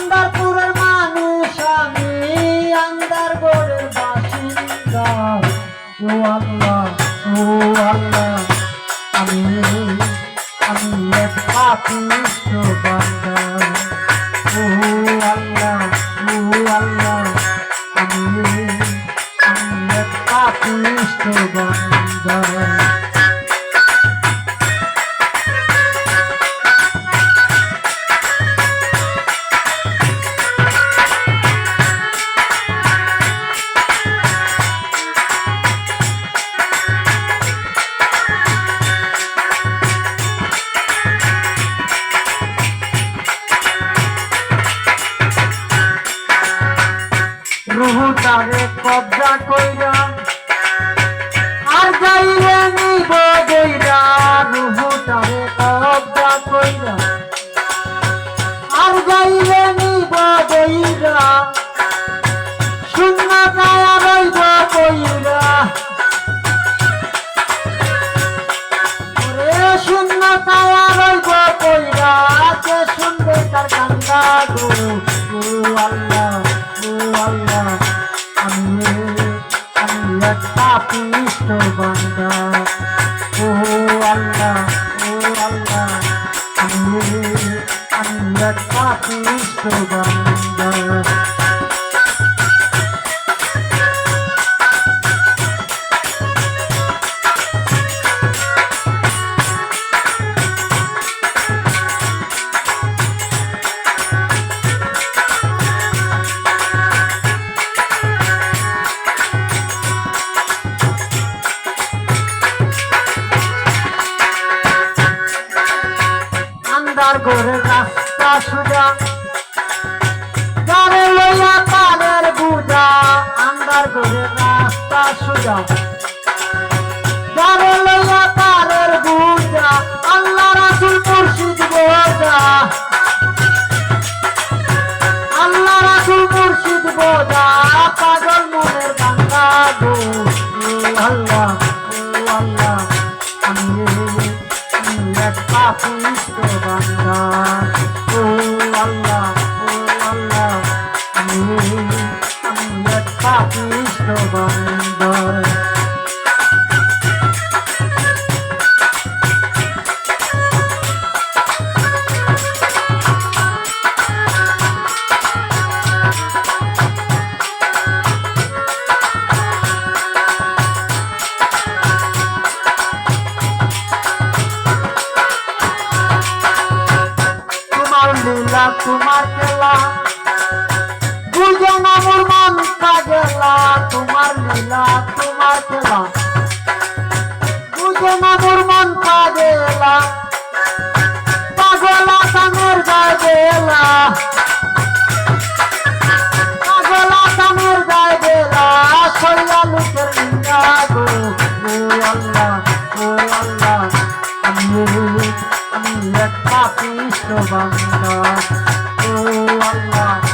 আন্দারপুরের মানুষ আমি আন্দার গোড়ের বাসিন্দা। ও আল্লাহ ও আল্লাহ, আমি আমি এক পাপিষ্ট বান্দা ও আল্লাহ ও আল্লাহ, আমি আমি এক পাপিষ্ট বান্দা রুহুটারে কবজা কইরা। আর যাইলে নিব বইরা রুহুটারে কবজা কইরা। আর যাইলে নিব বইরা শূন্য গায়া রইব ওরে শূন্য গায়া রইব এক পাপিষ্ট বান্দা। ও আল্লাহ ও আল্লাহ আমি আমি পাপিষ্ট বান্দা। আন্দার ঘরে রাস্তা সুজা। গানে লইয়া কানের বুজা আন্দার ঘরে রাস্তা সুজা। আমি পাপিষ্ট বান্দা ও আল্লাহ ও আল্লাহ আমি আমি এক পাপিষ্ট বান্দা তোমার লীলা তোমার খেলা? বুঝে না মোর মন গেলা, তোমার লীলা তোমার খেলা। বুঝে না মন গেলা, পাগলা কামের গায়ে পাগলা কামের গায়ে গেলা লোকের নিন্দা গো ও আল্লাহ আল্লাহ। এক পাপিষ্ট বান্দা ও আল্লাহ।